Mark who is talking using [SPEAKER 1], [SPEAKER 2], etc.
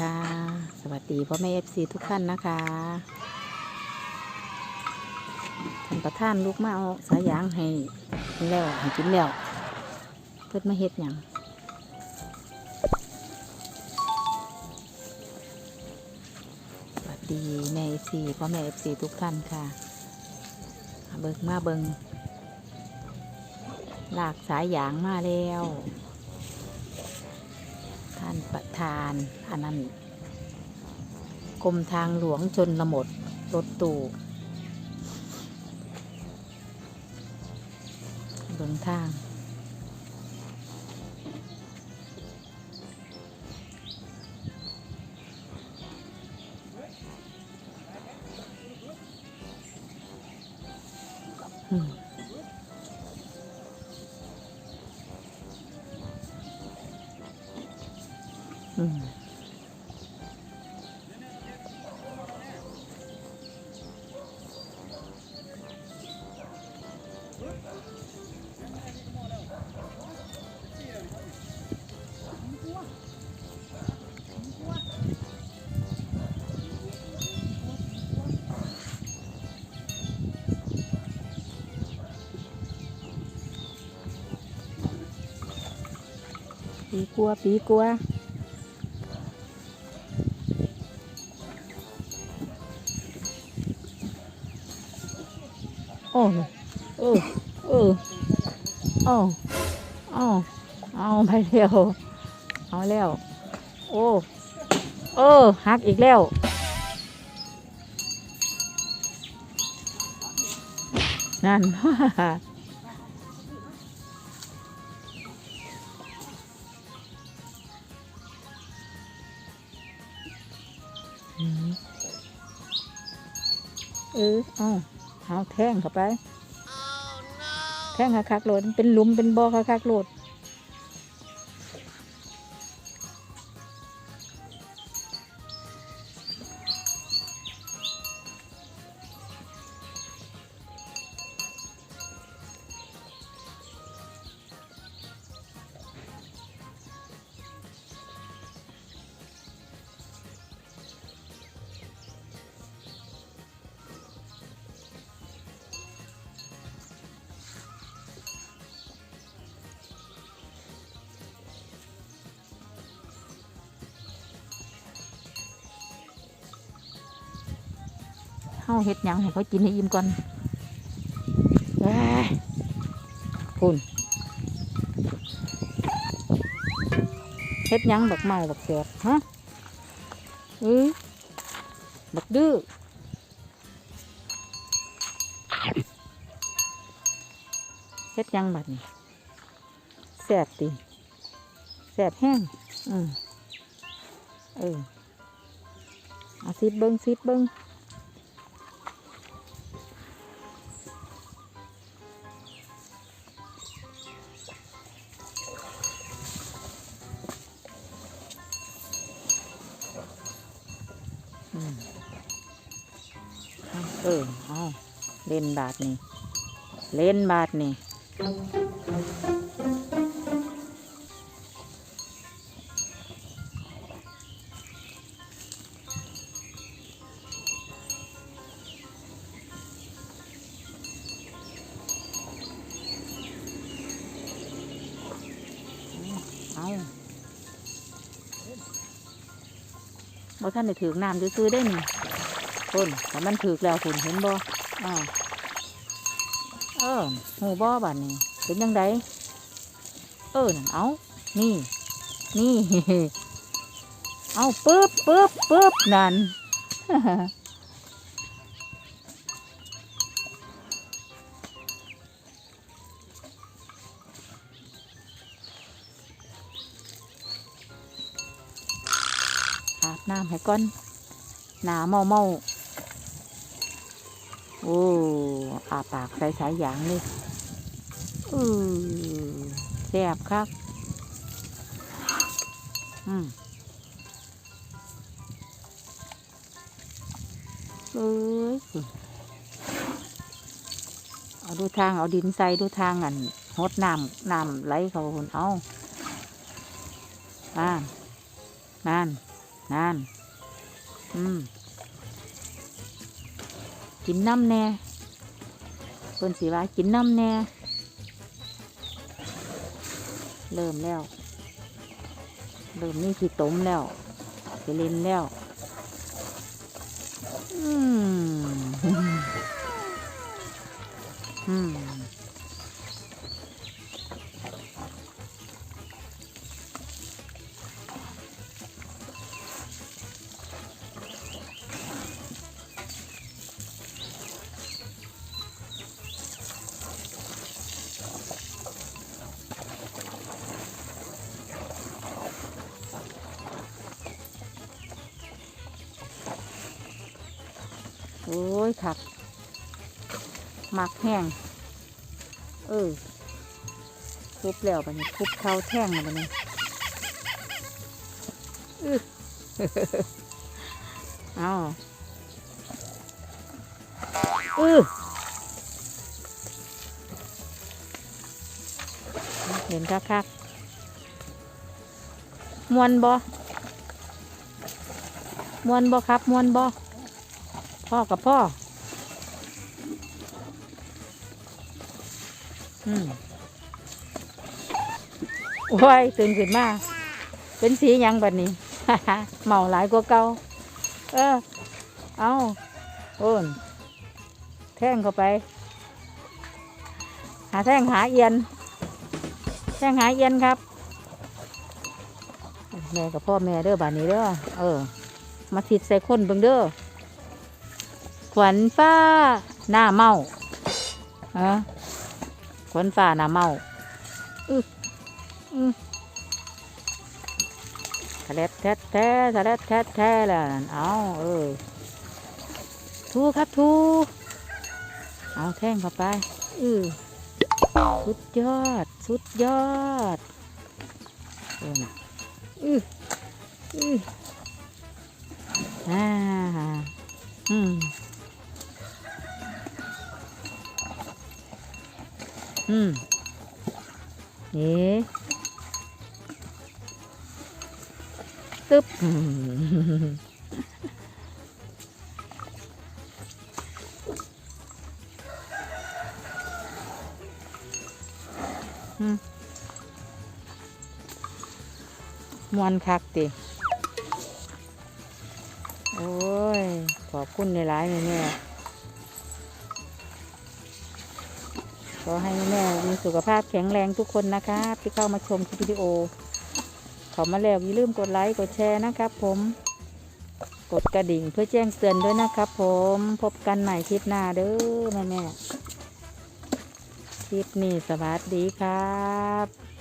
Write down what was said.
[SPEAKER 1] ค่ะ สวัสดีพ่อแม่เอฟซีทุกท่านนะคะท่านประธานลูกมาเอาสายยางให้แล้วให้กินแล้วเพิ่นมาเฮ็ดหยังสวัสดีแม่เอฟซีพ่อแม่เอฟซีทุกท่านค่ะ เบิงมาเบิงลากสายยางมาแล้วานประธานอันนั้นกรมทางหลวงชนละหมดรถตู้บิงทางอืม อืมปีกลั โอ้เออเออโอ้เอาเอาไปเร็วเอาแล้ว โอ้เออหักอีกแล้วนั่นเออเอา เอาแท่งเข้าไป แท่งคักๆโหลดมันเป็นหลุมเป็นบ่อคักๆโหลด เฮาเฮ็ดหยังให้เขากินให้อิ่มก่อนคุณเฮ็ดหยังบักเมาบักแสบฮะเอ้ยบักดื้อเฮ็ดยังบัดนี่แสบติแสบแห้งอืมเออเอาซิดเบิ้งซิดเบิ้ง เอออเอาเล่นบาทนี่ เล่นบาทนี่ บ่ท่านได้ถือน้ำซื้อได้นี่คนแต่มันถือแล้วคุณเห็นบ่อ้าวเออหูบ่บาดนี้เป็นยังไงเออนั่นเอานี่ นี่ เอาปึ๊บปึ๊บปึ๊บนั่น น้ำให้ก่อน หนาเมาเมาโอ้อาปากใส่สายยางเลยอือแซ่บครับ อืมเอ้ยเอาดูทางเอาดินใส่ดูทางอันหดน้ำน้ำไหลเขาหุ่นเอานั่นนั่น นั่น อืม กินน้ำแน่เพิ่นสีว่ากินน้ำแน่ เริ่มแล้ว เริ่มนี่ขี้ต้มแล้วสิเล่นแล้ว อืม อืม ยขักหมักแห้ง เออทุบแล้วบัดนี้ทุบเข้าแท่งแล้วบัดนี้อื้อเอาอือเห็นคักคักๆมวนบ่มวนบ่ครับ มวนบ่ พ่อกับพ่อ อืมโอ้ย ตื่นขึ้นมา เป็นสียังบัดนี้ เมาหลายกว่าเก่าเออ เอาโอนแท่งเข้าไป หาแท่งหาเอียน แท่งหาเอียนครับ แม่กับพ่อแม่เด้อบัดนี้เด้อ เออ มาถิดใส่คนเบิ่งเด้อ ขวัญฟ้าหน้าเมาฮะขวัญฟ้าหน้าเมาอืออือทะเลแท้แท้ทะเลแท้แท้แล้วเอาเออทูครับทูเอาแท่งเข้าไปอือสุดยอด สุดยอดเอออืออืออ่าอืม อืมนี่ตึ๊บมวนคักติ โอ้ย ขอบคุณในหลายๆแม่ ขอให้แม่มีสุขภาพแข็งแรงทุกคนนะครับที่เข้ามาชมคลิปวิดีโอ ขอมาแล้วอย่าลืมกดไลค์กดแชร์นะครับผมกดกระดิ่งเพื่อแจ้งเตือนด้วยนะครับผมพบกันใหม่คลิปหน้าเด้อแม่แม่คลิปนี้สวัสดีครับ